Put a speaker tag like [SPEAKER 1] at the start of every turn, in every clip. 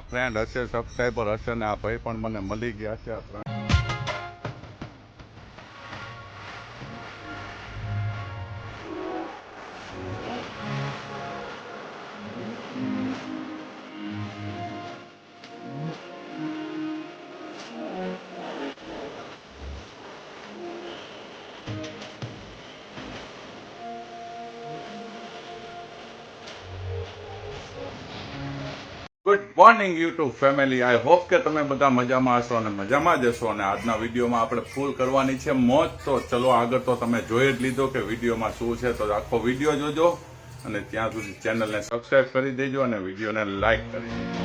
[SPEAKER 1] Friend હશે subscriber હશે ને આ ભાઈ પણ મને મળી ગયા છે morning YouTube family I hope કે તમે બધા મજામાં હશો અને મજામાં જ હશો અને આજના વિડીયોમાં આપણે ફૂલ કરવાની છે મોજ. તો ચલો આગળ તો તમે જોઈ જ લીધો કે વિડીયોમાં શું છે. તો આખો વીડિયો જોજો અને ત્યાં સુધી ચેનલને સબસ્ક્રાઈબ કરી દેજો અને વિડીયોને લાઈક કરી દેજો.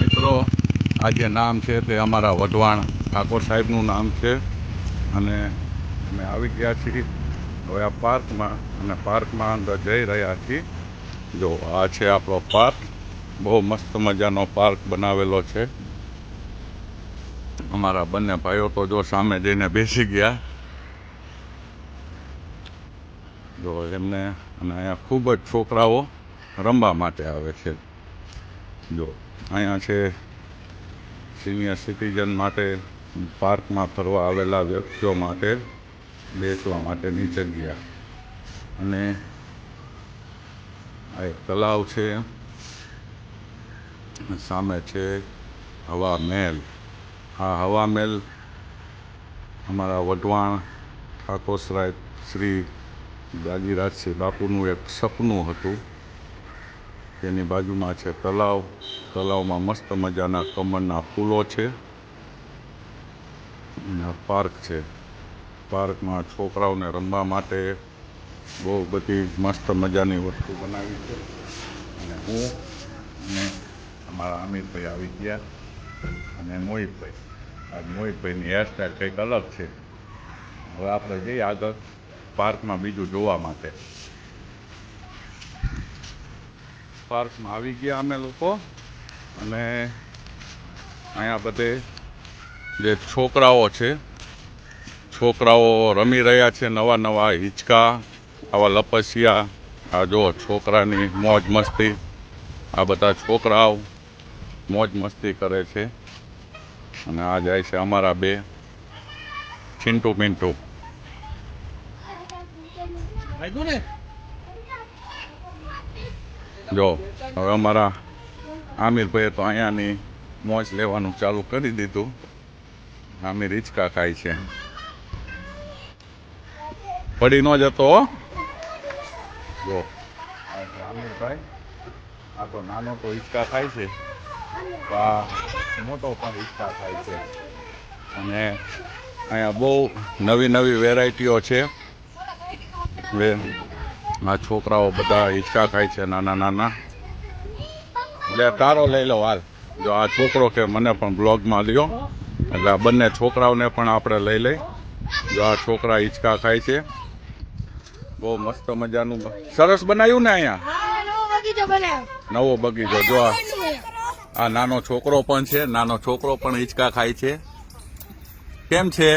[SPEAKER 1] મિત્રો, આ જે નામ છે તે અમારા વઢવાણ ઠાકોર સાહેબનું નામ છે. અને અમે આવી ગયા છીએ હવે આ પાર્કમાં અને પાર્કમાં અંદર જઈ રહ્યા છીએ. જો આ છે આપણો પાર્ક. બહુ મસ્ત મજાનો પાર્ક બનાવેલો છે. અમારા બંને ભાઈઓ તો જો સામે જઈને બેસી ગયા. જો એમને અને અહીંયા ખૂબ જ છોકરાઓ રમવા માટે આવે છે. જો અહીંયા છે સિનિયર સિટીઝન માટે પાર્કમાં ફરવા આવેલા વ્યક્તિઓ માટે બેસવા માટેની જગ્યા. અને આ એક તલાવ છે. સામે છે હવા મહેલ. આ હવા મહેલ અમારા વઢવાણ ઠાકોસરાય શ્રી દાદીરાજસિંહ બાપુનું એક સપનું હતું. તેની બાજુમાં છે તલાવ તલાવમાં મસ્ત મજાના કમળના ફૂલો છે. પાર્ક છે. પાર્કમાં છોકરાઓને રમવા માટે બહુ બધી મસ્ત મજાની વસ્તુ બનાવી છે. અને હું અને અમારા અમિતભાઈ આવી ગયા. અને મોહિતભાઈ. આ મોહિતભાઈની હેરસ્ટાઈલ કંઈક અલગ છે. હવે આપણે જઈએ આગળ પાર્કમાં બીજું જોવા માટે. પાર્કમાં આવી ગયા અમે લોકો. અને અહીંયા બધે જે છોકરાઓ છે છોકરાઓ રમી રહ્યા છે નવા નવા હિંચકા આવા લપસિયા આ જો છોકરાની મોજ મસ્તી આ બધા છોકરાઓ મોજ મસ્તી કરે છે. અને આ જાય છે અમારા બે ચિંટુ પિન્ટુ. જો હવે અમારા આમિરભાઈએ તો અહીંયાની મોજ લેવાનું ચાલુ કરી દીધું. આમિર હિંચકા ખાય છે. પડી ન જતો જો. આ આ તો નાનો તો હિંચકા ખાય છે. આ મોટો પણ હિંચકા થાય છે. અને અહીંયા બહુ નવી નવી વેરાયટીઓ છે. આ છોકરાઓ બધા હિંચકા ખાય છે, નાના નાના. એટલે તારો લઈ લો હાલ. જો આ છોકરો કે મને પણ બ્લોગમાં લ્યો એટલે આ બંને છોકરાઓને પણ આપણે લઈ લઈ. જો આ છોકરા હિંચકા ખાય છે. બહુ મસ્ત મજાનું સરસ બનાવ્યું ને અહીંયા? નવો બગીચો, જો આ નાનો છોકરો પણ છે, નાનો છોકરો પણ હિંચકા ખાય છે. કેમ છે?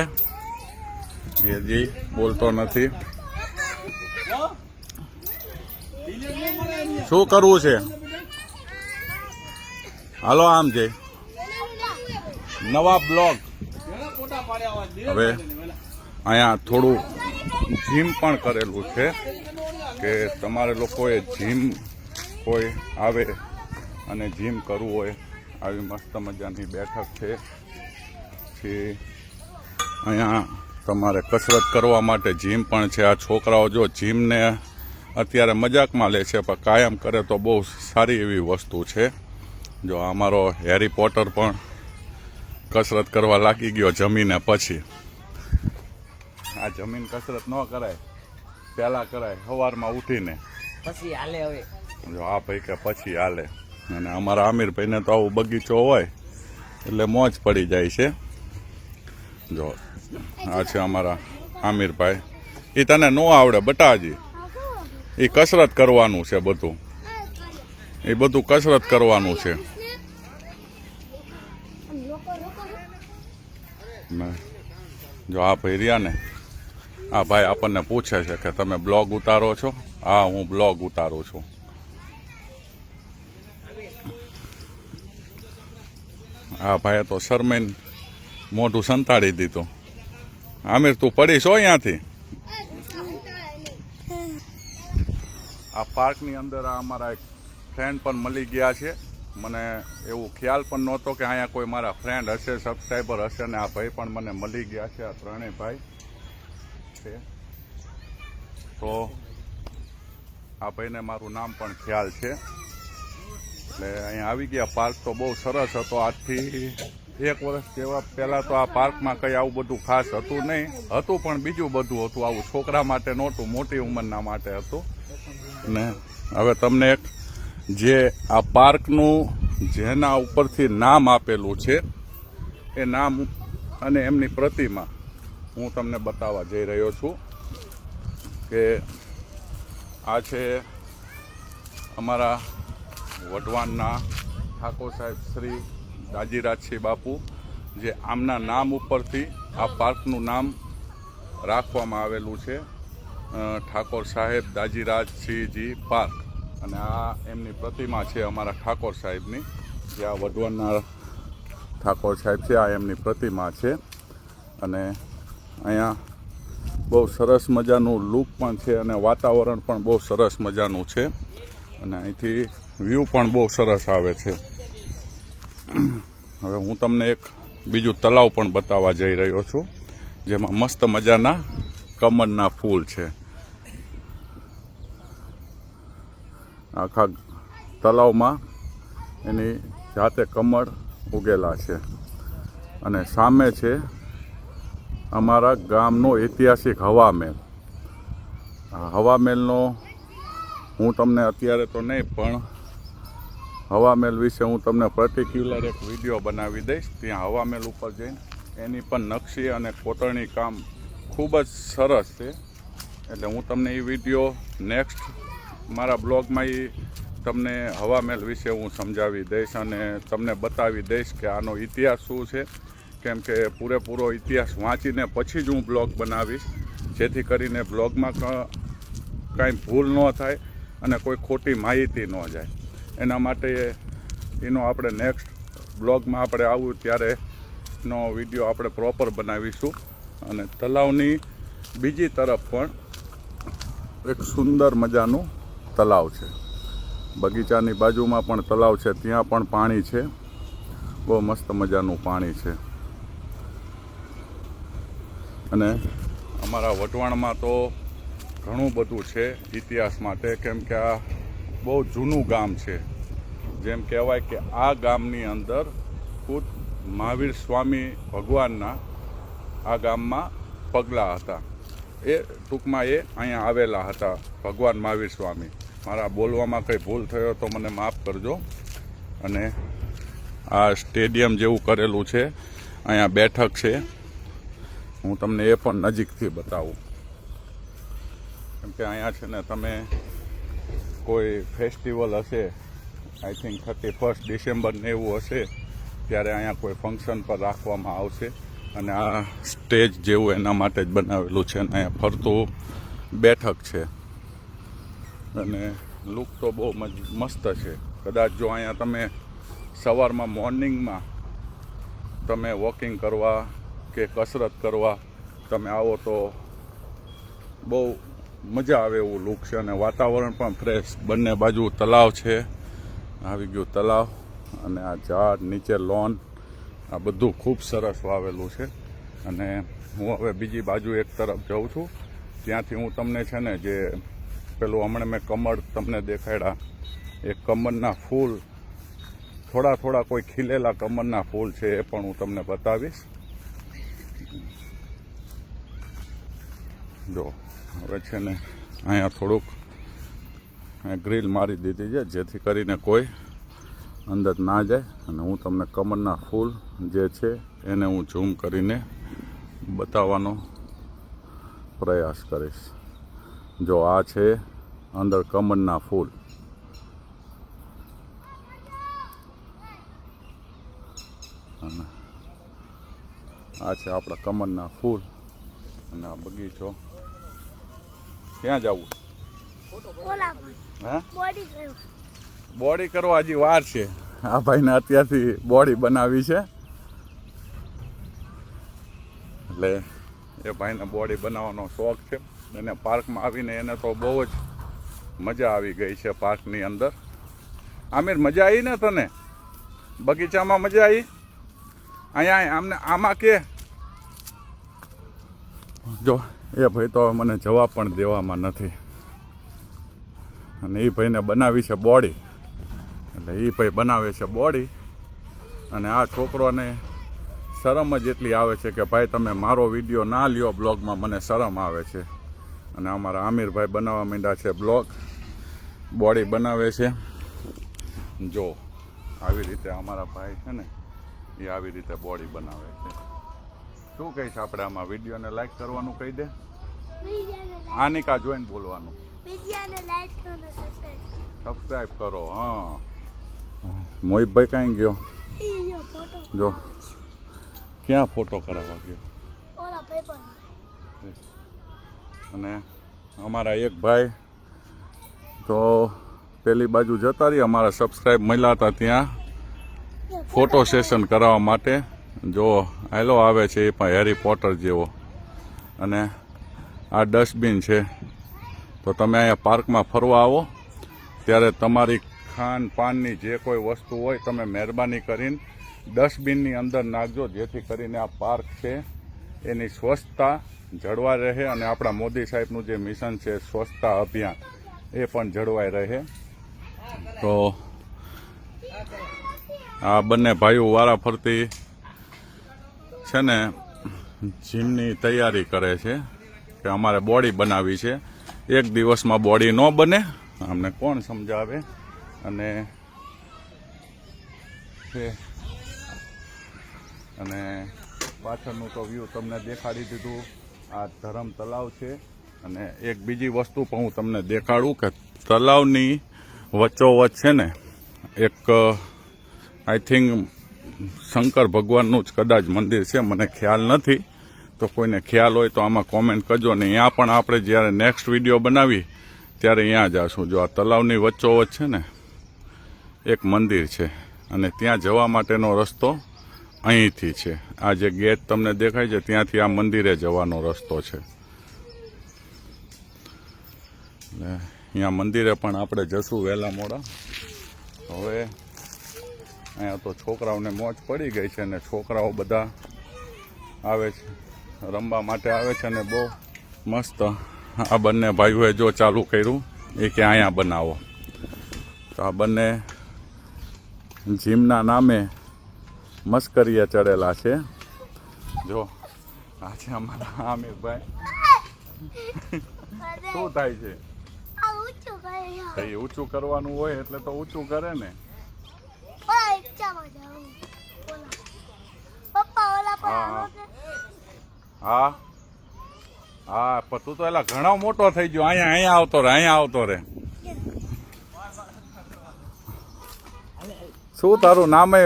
[SPEAKER 1] જી બોલતો નથી. શું કરવું છે? હાલો આમ છે નવા બ્લોગ. હવે અહીંયા થોડું જીમ પણ કરેલું છે કે તમારે લોકોએ જીમ કોઈ આવે અને જીમ કરવું હોય, આવી મસ્ત મજાની બેઠક છે પછી અહીંયા તમારે કસરત કરવા માટે જીમ પણ છે. આ છોકરાઓ જો જીમને અત્યારે મજાકમાં લે છે, પણ કાયમ કરે તો બહુ સારી એવી વસ્તુ છે. જો અમારો હેરી પોટર પણ કસરત કરવા લાગી ગયો જમીને પછી. આ જમીન કસરત ન કરાય. પહેલાં કરાય સવારમાં ઉઠીને.
[SPEAKER 2] પછી હાલે હવે.
[SPEAKER 1] જો આ ભાઈ કે પછી હાલે. અને અમારા આમિરભાઈને તો આવું બગીચો હોય એટલે મોજ પડી જાય છે. જો આ છે અમારા આમિરભાઈ એ તને ન આવડે બટાજી. એ કસરત કરવાનું છે બધું. એ બધું કસરત કરવાનું છે. જો આ ભાઈ રહ્યા ને આ ભાઈ આપણને પૂછે છે કે તમે બ્લોગ ઉતારો છો? હા, હું બ્લોગ ઉતારું છું. હા ભાઈએ તો શરમેન મોઢું સંતાડી દીધું. આમિર, તું પડીશ હો અહીંયાથી? આ પાર્કની અંદર આ અમારા એક ફ્રેન્ડ પણ મળી ગયા છે. મને એવું ખ્યાલ પણ નહોતો કે અહીંયા કોઈ મારા ફ્રેન્ડ હશે સબસ્ક્રાઈબર હશે ને આ ભાઈ પણ મને મળી ગયા છે, આ ત્રણેય ભાઈ. છે. તો આ ભાઈને મારું નામ પણ ખ્યાલ છે. એટલે અહીંયા આવી ગયા. પાર્ક તો બહુ સરસ હતો આજથી. એક વર્ષ જેવા પહેલાં તો આ પાર્કમાં કંઈ આવું બધું ખાસ હતું નહીં. હતું પણ બીજું બધું હતું. આવું છોકરા માટે નહોતું, મોટી ઉંમરના માટે હતું. ને હવે તમને એક જે આ પાર્કનું જેના ઉપરથી નામ આપેલું છે, એ નામ અને એમની પ્રતિમા. હું તમને બતાવવા જઈ રહ્યો છું કે આ છે અમારા વઢવાણના ઠાકોર સાહેબ શ્રી દાજીરાજસિંહ બાપુ, જે આમના નામ ઉપરથી આ પાર્કનું નામ રાખવામાં આવેલું છે ઠાકોર સાહેબ દાજીરાજસિંહજી પાર્ક. અને આ એમની પ્રતિમા છે અમારા ઠાકોર સાહેબની, જે આ વઢવાણના ઠાકોર સાહેબ છે, આ એમની પ્રતિમા છે. અને અહીંયા બહુ સરસ મજાનું લુક પણ છે અને વાતાવરણ પણ બહુ સરસ મજાનું છે. અને અહીંથી વ્યૂ પણ બહુ સરસ આવે છે. હવે હું તમને એક બીજું તલાવ પણ બતાવવા જઈ રહ્યો છું, જેમાં મસ્ત મજાના કમળના ફૂલ છે. આખા તલાવમાં એની જાતે કમળ ઉગેલા છે. અને સામે છે અમારા ગામનો ઐતિહાસિક હવામહેલ આ હવામહેલનો હું તમને અત્યારે તો નહીં, પણ હવામહેલ વિશે હું તમને પર્ટિક્યુલર એક વીડિયો બનાવી દઈશ. ત્યાં હવામહેલ ઉપર જઈને એની પણ નકશી અને કોતરણી કામ ખૂબ જ સરસ છે. એટલે હું તમને એ વીડિયો નેક્સ્ટ મારા બ્લોગમાં એ તમને હવામહેલ વિશે હું સમજાવી દઈશ અને તમને બતાવી દઈશ કે આનો ઇતિહાસ શું છે. કેમ કે પૂરેપૂરો ઇતિહાસ વાંચીને પછી જ હું બ્લોગ બનાવીશ. જેથી કરીને બ્લોગમાં કાંઈ ભૂલ ન થાય અને કોઈ ખોટી માહિતી ન જાય. એના માટે એનો આપણે નેક્સ્ટ બ્લોગમાં આપણે આવું ત્યારે નો વીડિયો આપણે પ્રોપર બનાવીશું. અને તલાવની બીજી તરફ પણ એક સુંદર મજાનું તલાવ છે. બગીચાની બાજુમાં પણ તલાવ છે, ત્યાં પણ પાણી છે. બહુ મસ્ત મજાનું પાણી છે. અને અમારા વટવાણમાં તો ઘણું બધું છે ઇતિહાસ માટે, કેમ કે આ બહુ જૂનું ગામ છે. જેમ કહેવાય કે આ ગામની અંદર ખુદ મહાવીર સ્વામી ભગવાનના આ ગામમાં પગલા હતા. એ ટૂંકમાં એ અહીંયા આવેલા હતા, ભગવાન મહાવીર સ્વામી. મારા બોલવામાં કંઈ ભૂલ થયો તો મને માફ કરજો. અને આ સ્ટેડિયમ જેવું કરેલું છે, અહીંયા બેઠક છે. હું તમને એ પણ નજીકથી બતાવું. કેમ કે અહીંયા છે ને તમે કોઈ ફેસ્ટિવલ હશે I think thirty first December ને એવું હશે, ત્યારે અહીંયા કોઈ ફંક્શન પર રાખવામાં આવશે. અને આ સ્ટેજ જેવું એના માટે જ બનાવેલું છે અને અહીંયા ફરતું બેઠક છે. અને લુક તો બહુ મસ્ત છે. કદાચ જો અહીંયા તમે સવારમાં મોર્નિંગમાં તમે વોકિંગ કરવા કે કસરત કરવા તમે આવો તો બહુ મજા આવે એવું લુક છે અને વાતાવરણ પણ ફ્રેશ બંને બાજુ તલાવ છે. આવી ગયું તલાવ અને આ ઝાડ નીચે લોન આ બધું ખૂબ સરસ વાવેલું છે. અને હું હવે બીજી બાજુ એક તરફ જાઉં છું. ત્યાંથી હું તમને છે ને જે પેલું હમણાં મેં કમળ તમને દેખાડ્યા, એ કમળના ફૂલ, થોડા થોડા કોઈ ખીલેલા કમળના ફૂલ છે એ પણ હું તમને બતાવીશ. જો, હવે છે ને અહીંયા થોડુંક ગ્રીલ મારી દીધી છે, જેથી કરીને કોઈ અંદર ના જાય. અને હું તમને કમળના ફૂલ જે છે, એને હું ઝૂમ કરીને બતાવવાનો પ્રયાસ કરીશ. જો આ છે અંદર કમળના ફૂલ. અને આ છે આપણા કમળના ફૂલ. અને આ બગીચો ક્યાં જવું? હા?
[SPEAKER 2] બોડી
[SPEAKER 1] કરવા હજી વાર છે. આ ભાઈને અત્યારથી બોડી બનાવી છે. એટલે એ ભાઈને બોડી બનાવવાનો શોખ છે. એને પાર્કમાં આવીને એને તો બહુ જ મજા આવી ગઈ છે પાર્કની અંદર. આમિર, મજા આવી ને તને? બગીચામાં મજા આવી? અહીંયા આમને આમાં કે? જો એ ભાઈ તો મને જવાબ પણ દેવામાં નથી. અને એ ભાઈને બનાવી છે બોડી. એટલે એ ભાઈ બનાવે છે બોડી. અને આ છોકરોને શરમ જ એટલી આવે છે કે ભાઈ તમે મારો વીડિયો ના લ્યો, બ્લોગમાં મને શરમ આવે છે. અને અમારા આમિરભાઈ બનાવવા માંડ્યા છે બ્લોગ. બોડી બનાવે છે. જો, આવી રીતે અમારા ભાઈ છે ને, એ આવી રીતે બોડી બનાવે છે. શું કહીશ આપણે આમાં વિડીયોને લાઈક કરવાનું કહી દે. આનિકા જોઈને બોલવાનું. સબસ્ક્રાઈબ કરો હા. મોહિતભાઈ કાંઈ ગયો?
[SPEAKER 2] જો.
[SPEAKER 1] ક્યાં ફોટો કરાવવા ગયો? અને અમારા એક ભાઈ તો પેલી બાજુ જતા રહી અમારા સબસ્ક્રાઈબ મળ્યા હતા ત્યાં. ફોટો સેશન કરાવવા માટે. જો આયલો આવે છે એ પણ હેરી પોટર જેવો. અને આ ડસ્ટબિન છે. તો તમે અહીંયા પાર્કમાં ફરવા આવો. ત્યારે તમારી ખાન પાનની જે કોઈ વસ્તુ હોય તમે મહેરબાની કરીને ડસ્ટબિનની અંદર નાખજો, જેથી કરીને આ પાર્ક છે એની સ્વચ્છતા જળવાઈ રહે અને આપણા મોદી સાહેબનું જે મિશન છે સ્વચ્છતા અભિયાન, એ પણ જળવાઈ રહે. તો આ બંને ભાઈઓ વારા ફરતી છે ને, જીમની તૈયારી કરે છે કે અમારે બોડી બનાવી છે. એક દિવસમાં બોડી ન બને. અમને કોણ સમજાવે? અને અને પાછળનું તો વ્યૂ તમને દેખાડી દીધું. આ ધરમ તલાવ છે. અને એક બીજી વસ્તુ પણ હું તમને દેખાડું કે તલાવની વચ્ચોવચ્ચ છે ને, એક આઈ થિંક શંકર ભગવાનનું જ કદાચ મંદિર છે, મને ખ્યાલ નથી. તો કોઈને ખ્યાલ હોય તો આમાં કોમેન્ટ કરજો ને અહીંયા પણ આપણે જ્યારે નેક્સ્ટ વીડિયો બનાવી ત્યારે અહીંયા જઈશું જો આ તલાવની વચ્ચોવચ્ચ છે ને, એક મંદિર છે અને ત્યાં જવા માટેનો રસ્તો અહીંથી છે. આ જે ગેટ તમને દેખાય છે, ત્યાંથી આ મંદિરે જવાનો રસ્તો છે. એટલે અહીંયા મંદિરે પણ આપણે જશું વહેલા મોડા. હવે અહીંયા તો છોકરાઓને મોજ પડી ગઈ છે અને છોકરાઓ બધા આવે છે રમવા માટે આવે છે અને બહુ મસ્ત. આ બંને ભાઈઓએ જો ચાલુ કર્યું એ કે અહીંયા બનાવો. તો આ બંને જીમના નામે મસ્કરીએ ચડેલા છે. જો આ છે અમારા આમિરભાઈ. શું થાય છે?
[SPEAKER 2] ઊંચું
[SPEAKER 1] કરવાનું હોય એટલે તો ઊંચું કરે ને.
[SPEAKER 2] ઓલા જાઉં
[SPEAKER 1] હા, હા પણ તું તો એલા ઘણો મોટો થઈ ગયો. અહીંયા અહીંયા આવતો રે અહીંયા આવતો રે શું તારું નામ એ?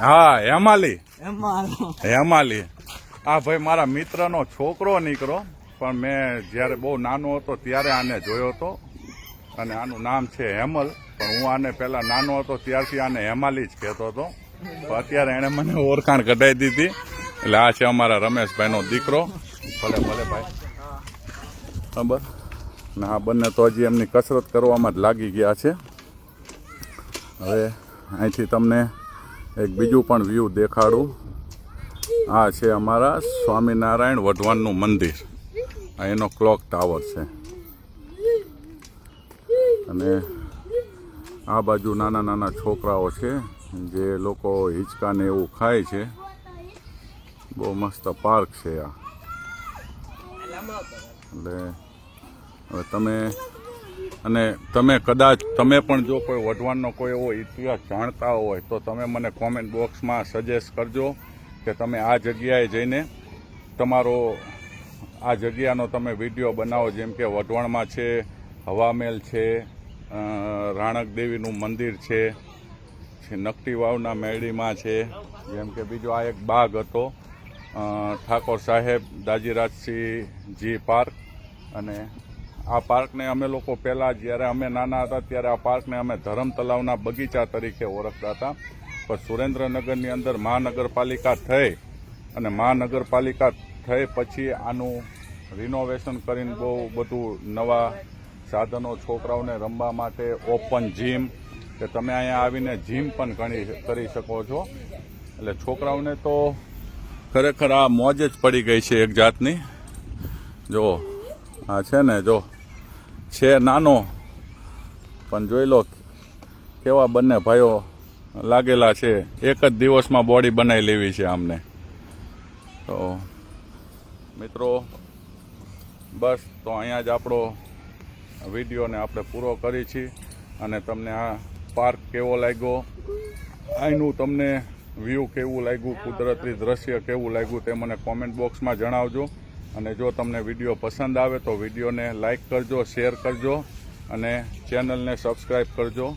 [SPEAKER 1] હા હેમાલી. હેમાલી. આ ભાઈ મારા મિત્રનો છોકરો નીકળો. પણ મેં જ્યારે બહુ નાનો હતો ત્યારે આને જોયો હતો. અને આનું નામ છે હેમલ. પણ હું આને પહેલાં નાનો હતો, ત્યારથી આને હેમાલી જ કહેતો હતો. અત્યારે એણે મને ઓળખાણ કઢાવી દીધી. એટલે આ છે અમારા રમેશભાઈનો દીકરો. ભલે ભલે ભાઈ. બરાબર ને આ બંને તો હજી એમની કસરત કરવામાં જ લાગી ગયા છે. હવે અહીંથી તમને એક બીજું પણ વ્યૂ દેખાડું. આ છે અમારા સ્વામિનારાયણ વઢવાનનું મંદિર. આ એનો ક્લોક ટાવર છે. અને આ બાજુ નાના નાના છોકરાઓ છે, જે લોકો હિંચકાને એવું ખાય છે. બહુ મસ્ત પાર્ક છે આ. એટલે હવે તમે અને તમે કદાચ, તમે પણ જો કોઈ વઢવાણનો કોઈ એવો ઇતિહાસ જાણતા હોય, તો તમે મને કોમેન્ટ બોક્સમાં સજેસ્ટ કરજો કે તમે આ જગ્યાએ જઈને તમારો, આ જગ્યાનો તમે વીડિયો બનાવો, જેમ કે વઢવાણમાં છે, હવામેલ છે રાણક દેવીનું મંદિર છે નકટી વાવના મેળીમાં છે, જેમ કે બીજો આ એક બાગ હતો. ઠાકોર સાહેબ દાજીરાજસિંહજી પાર્ક અને આ પાર્કને અમે લોકો પહેલાં જ્યારે અમે નાના હતા ત્યારે આ પાર્કને અમે ધરમ તલાવના બગીચા તરીકે ઓળખતા હતા. પણ સુરેન્દ્રનગરની અંદર મહાનગરપાલિકા થઈ અને મહાનગરપાલિકા થઈ પછી આનું રિનોવેશન કરીને બહુ બધું નવા સાધનો છોકરાઓને રમવા માટે ઓપન જીમ કે તમે અહીંયા આવીને જીમ પણ ઘણી કરી શકો છો. એટલે છોકરાઓને તો ખરેખર આ મોજ જ પડી ગઈ છે એક જાતની. જો, આ છે ને, જો, છે નાનો, પણ જોઈ લો કેવા બંને ભાઈઓ લાગેલા છે. એક જ દિવસમાં બોડી બનાવી લેવી છે આમને. તો મિત્રો, બસ, તો અહીંયા જ આપણો વિડીયોને આપણે પૂરો કરી છીએ અને તમને આ પાર્ક કેવો લાગ્યો? અહીંનું તમને વ્યૂ કેવું લાગ્યું? કુદરતી દ્રશ્ય કેવું લાગ્યું તે મને કોમેન્ટ બોક્સમાં જણાવજો. અને જો તમને વીડિયો પસંદ આવે તો વિડીયોને લાઇક કરજો, શેર કરજો અને ચેનલને સબસ્ક્રાઈબ કરજો.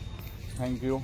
[SPEAKER 1] Thank you.